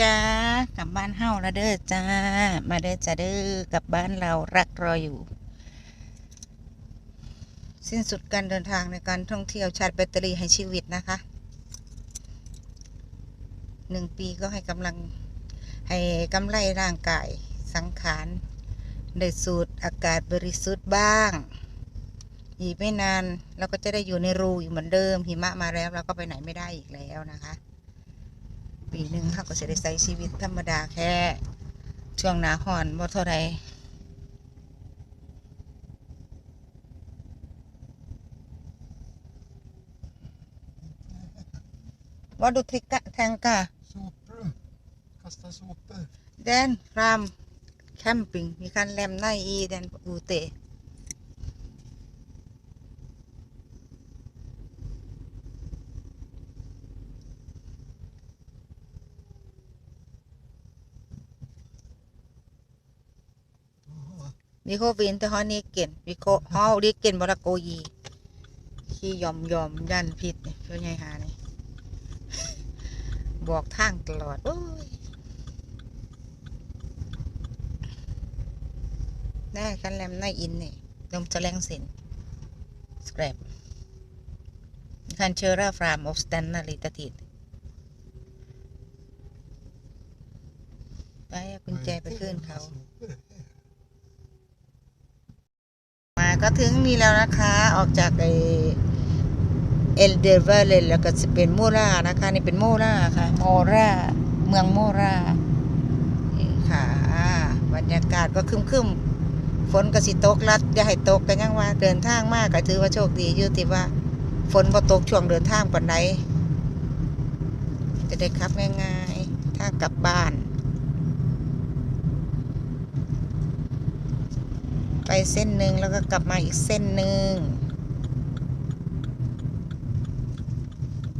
จ้ากลับบ้านเฮาแล้วเด้อจ้า มาเด้อจ้าเด้อกลับบ้านเรารักรออยู่ สิ้นสุดการเดินทางในการท่องเที่ยวชาร์จแบตเตอรี่ให้ชีวิตนะคะหนึ่งปีก็ให้กำลังให้กำไรร่างกายสังขารได้สูดอากาศบริสุทธิ์บ้าง อีกไม่นานเราก็จะได้อยู่ในรูอยู่เหมือนเดิมหิมะมาแล้วเราก็ไปไหนไม่ได้อีกแล้วนะคะ ปีหนึ่งเขาก็จะได้ใช้ชีวิตธรรมดาแค่ช่วงหนาหอนบ่เท่าไรว่าดูทริกะแทงกะ Soprum. Kasta sopor. แดนรามแคมปิ้งมีการแลมในอีแดนอูเต วิโควินแต่ฮอนี่เก่นวิโคฮอเรียกเก่นบราโกยีขี้ยอมยอมยันผิดเนี่ยเพื่อนไงหานี่บอกทางตลอด โอ้ยแน่คันแลมในอินนี่นมจะแรงสินสครับคันเชอราฟรามออฟสแตนนาริตาติดไปกุญแจไปขึ้นเขา มา ก็ถึงนี่แล้วนะคะ ออกจากไอเอลเดเวเลยแล้วก็จะเป็นโมรานะคะ นี่เป็นโมราค่ะ โมราเมืองโมรานี่ค่ะ บรรยากาศก็คึมๆฝนก็สิตกลัดอย่าให้ตกกันยังว่า เดินทางมากก็ถือว่าโชคดีอยู่ที่ว่า ฝนบ่ตกช่วงเดินทางปานใดจะได้ขับง่ายๆทากลับบ้าน ไปเส้นหนึ่งแล้วก็กลับมาอีกเส้นหนึ่ง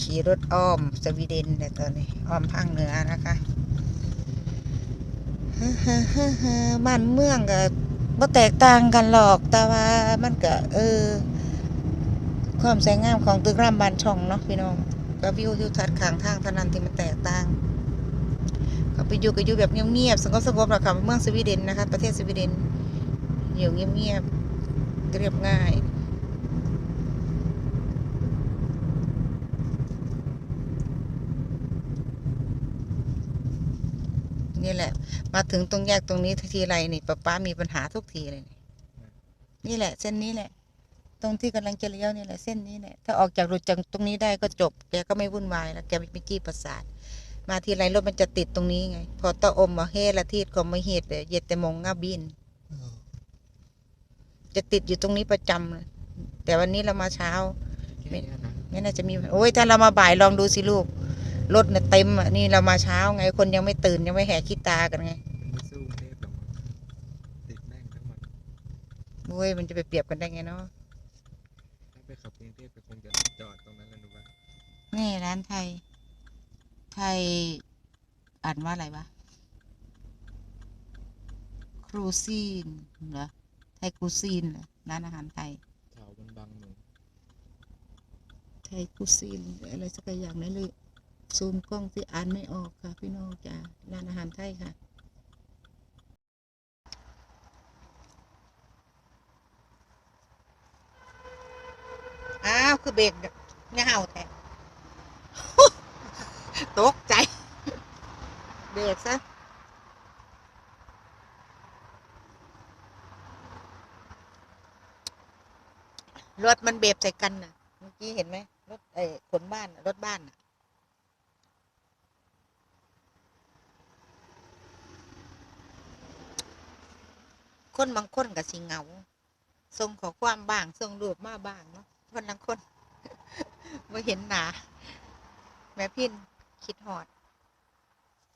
ขี่รถอ้อมสวีเดนเนี่ยตอนนี้อ้อมภาคเหนือนะคะบ้านเมืองก็บ่แตกต่างกันหรอกแต่ว่ามันก็เออ ความสวยงามของตึกรามบ้านช่องเนาะพี่น้องก็วิวทิวทัศน์ข้างทางเท่านั้นที่มันแตกต่างก็ไปอยู่ก็อยู่แบบเงียบๆสงบสงบๆหรอกค่ะเมืองสวีเดนนะคะ ประเทศสวีเดน อยู่เงียบๆเรียบง่าย นี่แหละ มาถึงตรงแยกตรงนี้ทีไรนี่ป้าป้ามีปัญหาทุกทีเลย นี่แหละ เส้นนี้แหละ ตรงที่กำลังจะเลี้ยวนี่แหละเส้นนี้แหละถ้าออกจากรถจากตรงนี้ได้ก็จบแกก็ไม่วุ่นวายแล้วแกไม่จี้ประสาทมาทีไรรถมันจะติดตรงนี้ไง พอตะอมมาเฮละทีดก็ม่เฮ็ดเลยเย็ดแต่มงง่าบิน จะติดอยู่ตรงนี้ประจำเลยแต่วันนี้เรามาเช้าไม่นะไม่น่าจะมี โอ้ยถ้าเรามาบ่ายลองดูสิลูกรถเนี่ยเต็มอะนี่เรามาเช้าไงคนยังไม่ตื่นยังไม่แห่ขี้ตากันไงไม่สู้กรุงเทพหรอกติดแม่งทั้งวันโอ้ยมันจะไปเปรียบกันได้ไงเนาะถ้าไปขับกรุงเทพก็คงจะจอดตรงนั้นแล้วดูว่านี่ร้านไทย ไทยอ่านว่าอะไรวะครูซีนเหรอ ไทยครูซีนเหรอร้านอาหารไทยเสามันบังหนูไทยครูซีนหรืออะไรสักอย่างนั่นเลยซูมกล้องที่อ่านไม่ออกค่ะ พี่น้องจ้าร้านอาหารไทยค่ะอ้าวคือเบรกเนี่ยเห่าแท้ตกใจ เบรกซะ รถมันเบบใส่กันน่ะ เมื่อกี้เห็นไหมรถเอ้ขนบ้านรถบ้านน่ะคนบางคนกับสิเงาส่งขอความบ้างส่งรูปมาบ้างเนาะคนลังคนมาเห็นหนา แม่พินคิดหอด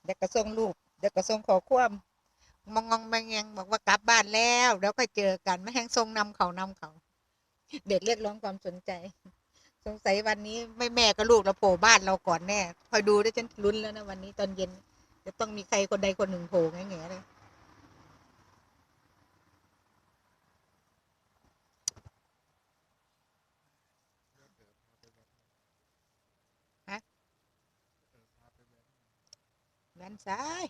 เด็กก็ส่งรูปเด็กก็ส่งขอความมองงองแมงแงงบอกว่ากลับบ้านแล้ว แล้วก็เจอกันไม่แห้งทรงนำเขานำเขา เด็กเรียกร้องความสนใจ สงสัยวันนี้ไม่แม่กับลูกเราโผล่บ้านเราก่อนแน่คอยดูด้วยฉันลุ้นแล้วนะวันนี้ตอนเย็น จะต้องมีใครคนใดคนหนึ่งโผล่แง่ๆเลยแวนซ้าย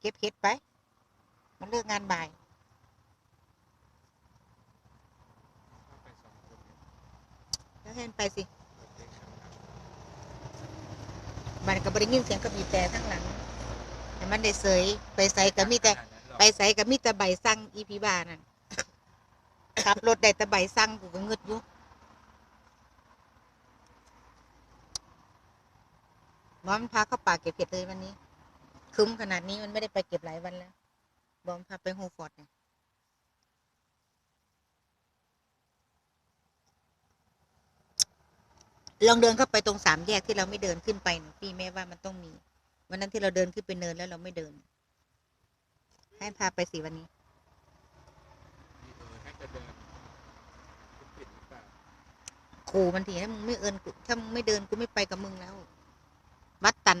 เก็บเห็ดไป มันเลิกงานบ่าย เข้าไปสองคนเนี่ย แล้ว ให้มันไปสิเปิดเพลงดังมันก็บริยินเสียงกระบีบแต่ทั้งหลัง แต่มันได้เสยไปใส่ๆก็มีแต่ขนาดนั้นหรอกไปใส่ก็มีแต่ใบสั่งอีพีบานั่นขับรถได้แต่ใบสั่งกูก็เงึดอยู่บอมนพาเข้าป่าเก็บเห็ดเลยวันนี้คึ้มขนาดนี้มันไม่ได้ไปเก็บหลายวันแล้ว บอมพาไปโฮฟอร์ดเนี่ย ลองเดินเข้าไปตรงสามแยกที่เราไม่เดินขึ้นไปหน่อยพี่แม่ว่ามันต้องมี วันนั้นที่เราเดินขึ้นไปเนินแล้วเราไม่เดิน ให้พาไปสิวันนี้เออถ้าจะเดินจะปิดหรือเปล่าขู่มันทีถ้ามึงไม่เอินกูถ้ามึงไม่เดินกูไม่ไปกับมึงแล้ว วัดตัน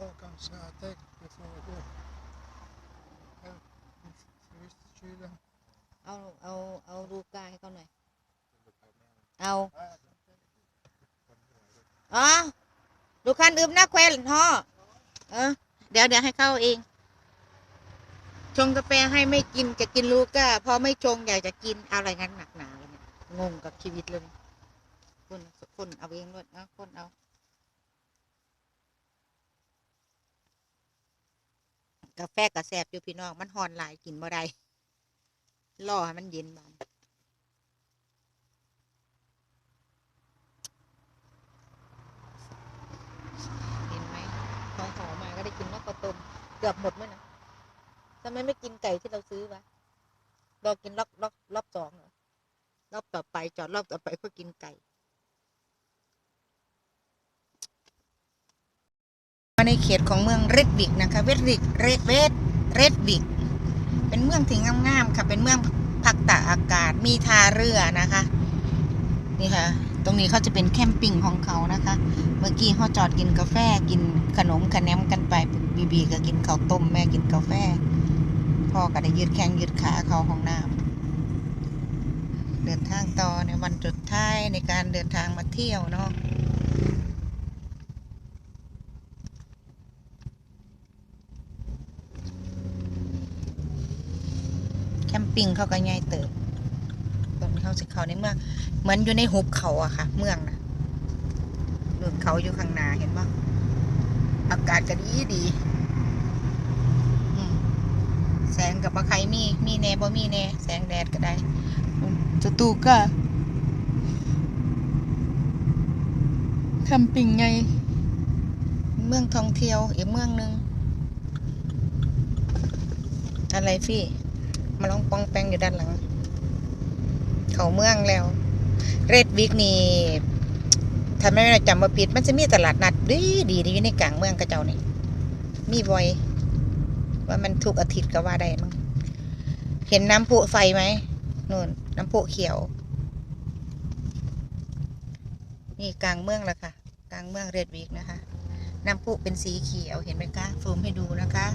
Ja, kanske jag tänkte så då. Ja, Visst, kylen. เอาเอาเอาลูกาให้เขาหน่อยจะไปแม่ เอาเอ๋อดูคันอึมหน้าแควนท่อเออเดี๋ยวเดี๋ยวให้เข้าเอง ชงกาแฟให้ไม่กินจะกินลูก้าพอไม่ชงอยากจะกินเอาอะไรงั้นหนักหนาเลยเนี่ยงงกับชีวิตเลยคนคนเอาเองด้วยนะคนเอากาแฟกระแสบอยู่พี่น้องมันหอนหลายกินบ่ได้รอให้มันเย็นบาน เห็นไหมพอหอมาก็ได้กินนกกระต้มเกือบหมดไหมนะทำไมไม่กินไก่ที่เราซื้อวะรอกินรอบรอบรอบสองเหรอรอบต่อไปจอดรอบต่อไปเพื่อกินไก่มาในเขตของเมืองเรดวิกนะคะเวดวิกเรดเวดเรดวิก เป็นเมืองที่งามๆค่ะ เป็นเมืองพักตากอากาศมีท่าเรือนะคะ นี่ค่ะ ตรงนี้เขาจะเป็นแคมปิ้งของเขานะคะ เมื่อกี้เขาจอดกินกาแฟกินขนมขนมกันไปบีบีก็กินข้าวต้มแม่กินกาแฟ พ่อก็ได้ยืดแข้งยืดขาเขาห้องน้ำเดินทางต่อในวันจุดท้ายในการเดินทางมาเที่ยวเนาะแคมปิ้งเขาก็ง่ายเติบตรงนี้เขาสิเขาในเมือง เหมือนอยู่ในหุบเขาอะค่ะ เมืองนะหลุนเขาอยู่ข้างหน้าเห็นปะอากาศก็ดีดีแสงกับปะใครมี มีแน่บ่มีแน่ แสงแดดก็ได้อืมสตูก็แคมปิ้งไง เมืองท่องเที่ยวอีกเมืองหนึ่งอะไรพี่ มาลองปองแปงอยู่ด้านหลัง เขาเมืองแล้ว เรดวิกนี่ถ้าไม่ได้จำมาผิด มันจะมีตลาดนัดดีดีดีอยู่ในกลางเมืองกระเจ้านี่ มีบ่อย ว่ามันทุกอาทิตย์ก็ว่าได้มั้งเห็นน้ำพุไฟไหมนู่นน้ำพุเขียว นี่กลางเมืองแล้วค่ะ กลางเมืองเรดวิกนะคะ น้ำพุเป็นสีเขียวเห็นไหมคะซูมให้ดูนะคะ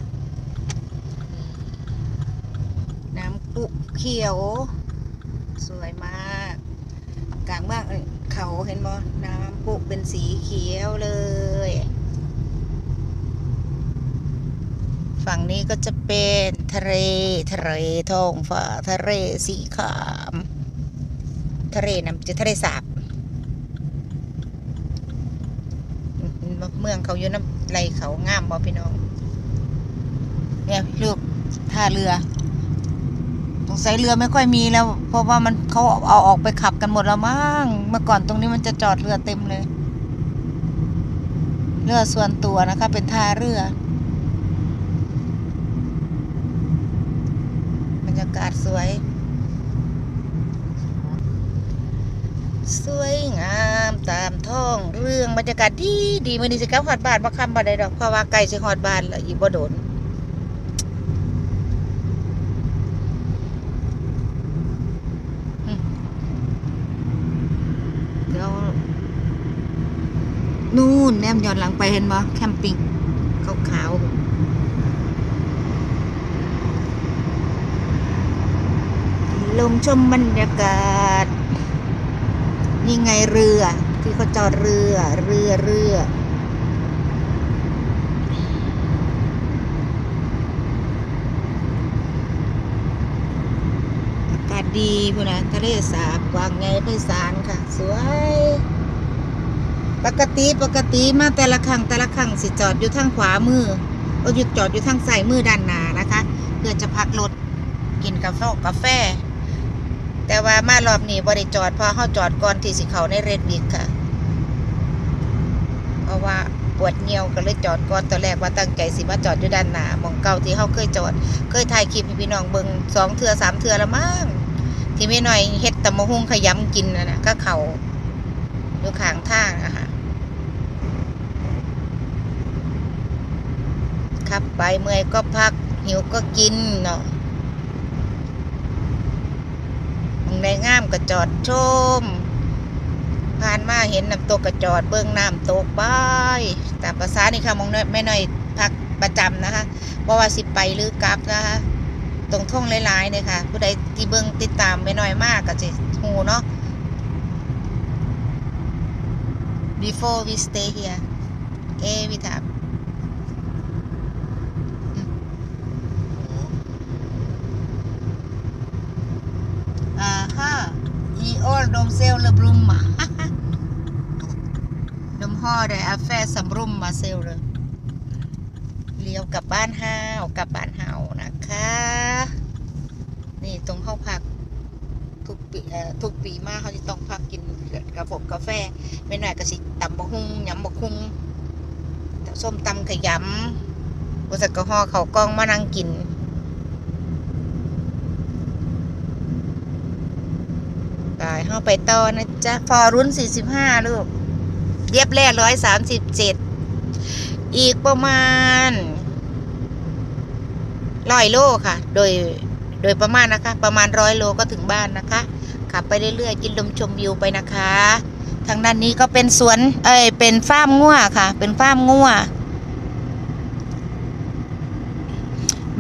น้ำปุเขียว สวยมาก ลางมากเขาเห็นบ่น้ำปุเป็นสีเขียวเลย ฝั่งนี้ก็จะเป็นทะเลทะเลท้องฟ้าทะเลสีขามทะเลน้ำจะทะเลสาบเมืองเขาอยู่น้ำไหลเขางามบ่พี่น้องเนี่ยลูกท่าเรือ สงสัยเรือไม่ค่อยมีแล้ว เพราะว่ามันเขาเอาออกไปขับกันหมดแล้วมั้งเมื่อก่อนตรงนี้มันจะจอดเรือเต็มเลย เรือส่วนตัวนะคะ เป็นท่าเรือบรรยากาศสวย สวยงามตามท้องเรื่องบรรยากาศดีดีมือนี้สิกลับฮอดบ้านบ่คำบ่ได้ดอกเพราะว่าใกล้สิฮอดบ้านแล้วอีกบ่โดน นู่นแนมย้อนหลังไปเห็นบ่แคมปิ้งขาวขาวลงชมบรรยากาศ นี่ไงเรือ ที่เขาจอดเรือ เรือเรือดีพูนะทะเลสาบวางไงไปสารค่ะ สวย ปกติปกติมาแต่ละครั้งแต่ละครั้งสิจอดอยู่ทางขวามือก็หยุดจอดอยู่ทางซ้ายมือด้านหน้านะคะ เพื่อจะพักรถกินกาแฟกาแฟ แต่ว่ามารอบนี้บริจอดพราะเข้าจอดก่อนที่สิเขาในเรดวิกค่ะ เพราะว่าปวดเงียวก็เลยจอดก่อนตอนแรกว่าตั้งใจสิมาจอดอยู่ด้านหน้ามองเก่าที่เขาเคยจอด เคยถ่ายคลิปพี่น้องเบิงสองเทือสามเทือแล้วมั้งที่ไม่น้อยเฮ็ดตำมะฮุ่งขยำกินนะนะก็เขา อยู่ข้างทางอะค่ะขับไปเมื่อยก็พัก หิวก็กินเนาะมองได้งามก็จอดชม ผ่านมาเห็นน้ำตกก็จอดเบื้องน้ำตกไปแตามภาษานี่ค่ะมองน้อยไม่น้อยพักประจำนะคะเพราะว่าสิไปหรือกลับนะคะตรงท่องหลายๆเนี่ยค่ะ ผู้ใดที่เบิ่งติดตามไม่น้อยมากก็จะหูเนาะ before we stay here every time โอ้ดมเซลเลบรุมมาดมห่อได้อาแฟสำรุมมาเซลเลยเลี้ยวกลับบ้านห้าวกลับบ้านห้าวนะคะ นี่ตรงห้องพัก ทุกปีทุกปีมากเขาจะต้องพักกินกาแฟกาแฟไม่น่อยก็สิตำบะฮุงยำบะฮุงส้มตำขยำบริษัทกระห่อเขากล้องมานั่งกินตายเข้าไปต่อนะจ๊ะฟอรุ่น45ลูกเย็บแรก137อีกประมาณร้อยโลค่ะ โดย โดยประมาณนะคะ ประมาณร้อยโลก็ถึงบ้านนะคะ ขับไปเรื่อยๆ กินลมชมวิวไปนะคะ ทางด้านนี้ก็เป็นสวน เอ้ย เป็นฟาร์มงัวค่ะ เป็นฟาร์มงัว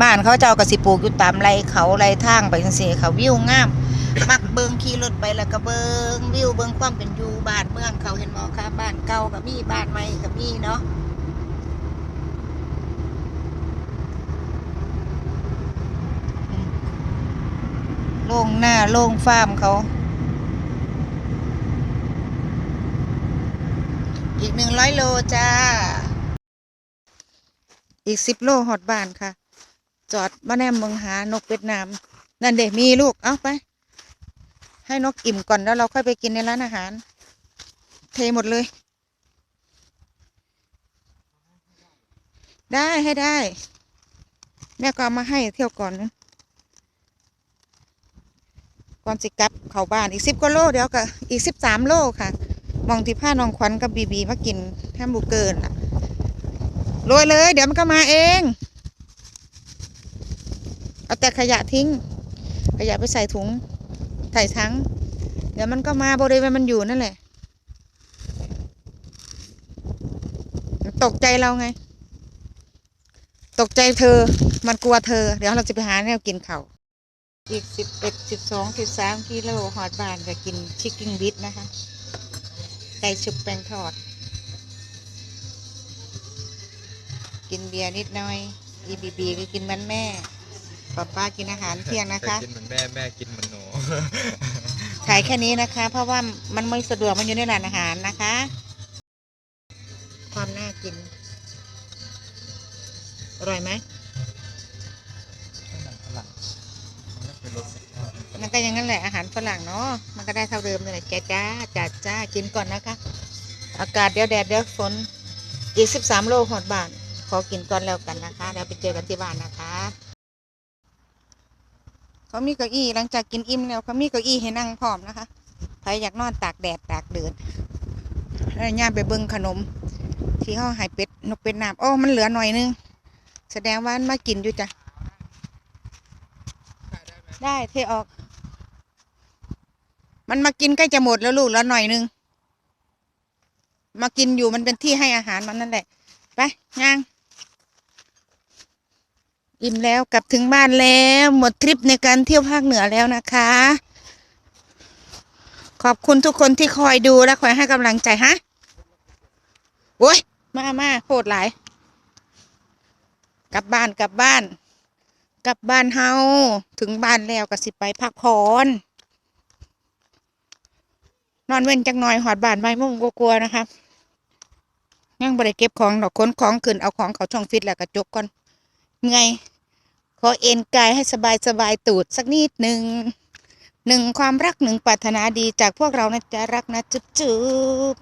บ้านเขาเจ้ากระสิปลูกอยู่ตามไรเขาไรทางไปจังซี่เขาวิวงาม มักเบิงขี่รถไปแล้วก็เบิงวิวเบิงความเป็นอยู่บ้านเมืองเขาเห็นบ่คะบ้านเก่าก็มีบ้านใหม่ก็มีเนาะ โล่งหน้าโล่งฟาร์มเขา อีกหนึ่งร้อยโลจ้า อีกสิบโลหอดบ้านค่ะ จอดมาแนมเมืองหานกเวียดนาม นั่นเด็มีลูก เอาไป ให้นกอิ่มก่อนแล้วเราค่อยไปกินในร้านอาหาร เทหมดเลย ได้ให้ได้ แม่ก็เอามาให้เที่ยวก่อนนะ ก่อนสิกลับเข้าบ้านอีกสิบกว่าโลเดี๋ยวก็อีกสิบสามโลค่ะ มองที่ผ้านองขวัญกับบีบีมากินแฮมบูเกอร์น่ะโรยเลย เดี๋ยวมันก็มาเอง เอาแต่ขยะทิ้ง ขยะไปใส่ถุงใส่ทั้งเดี๋ยวมันก็มาบริเวณมันอยู่นั่นแหละ ตกใจเราไง ตกใจเธอ มันกลัวเธอ เดี๋ยวเราจะไปหาแนวกินเขา อีกสิบเอ็ดสิบสองสิบสามกิโลหอดบานจะกินชิคกิ้งบิทนะคะ ไก่ชุบแป้งทอด กินเบียร์นิดหน่อย อีบีบีก็กินเหมันแม่ป้าป้ากินอาหารเที่ยงนะคะ กินเหมือนแม่แม่กินเหมือนหนูถ่ายแค่นี้นะคะ เพราะว่ามันไม่สะดวกมันอยู่ในร้านอาหารนะคะ ความน่ากิน อร่อยไหม ก็อยังงั้นแหละอาหารฝรั่งเนาะมันก็ได้เท่าเดิมเลยแกจ้าจัดจ้ากินก่อนนะคะ อากาศเดี๋ยวแดดเดี๋ยวฝนอีกสิบสามโลหอดบานขอกินก่อนแล้วกันนะคะเดี๋ยวไปเจอกันที่บ้านนะคะเขามีเก้าอี้หลังจากกินอิ่มแล้วเขามีเก้าอี้ให้นั่งพร้อมนะคะใครอยากนอนตากแดดตากเดือดแล้วย่าไปเบิ้งขนม ที่เขาหายเป็ดนกเป็ดน้ำโอ้มันเหลือหน่อยนึง แสดงว่ามันมากินอยู่จ้ะได้เทออก มันมากินใกล้จะหมดแล้วลูกแล้วหน่อยนึง มากินอยู่มันเป็นที่ให้อาหารมันนั่นแหละ ไปย่าง อิ่มแล้วกลับถึงบ้านแล้ว หมดทริปในการเที่ยวภาคเหนือแล้วนะคะ ขอบคุณทุกคนที่คอยดูและคอยให้กำลังใจฮะโอ้ยมามาโคตรหลาย กลับบ้านกลับบ้าน กลับบ้านเฮาถึงบ้านแล้วก็สิไปพักผ่อน นอนเว้นจังหน่อยหอดบานใบมุ่งกลัวๆนะคะยังบริเก็บของดอกขนของขึ้นเอาของเขาช่องฟิตแล้วก็จกก่อนไงขอเอ็นกายให้สบายสบายๆตูดสักนิดหนึ่งหนึ่งความรักหนึ่งปรารถนาดีจากพวกเรานะจ๊ะรักนะจุ๊บจุ๊บ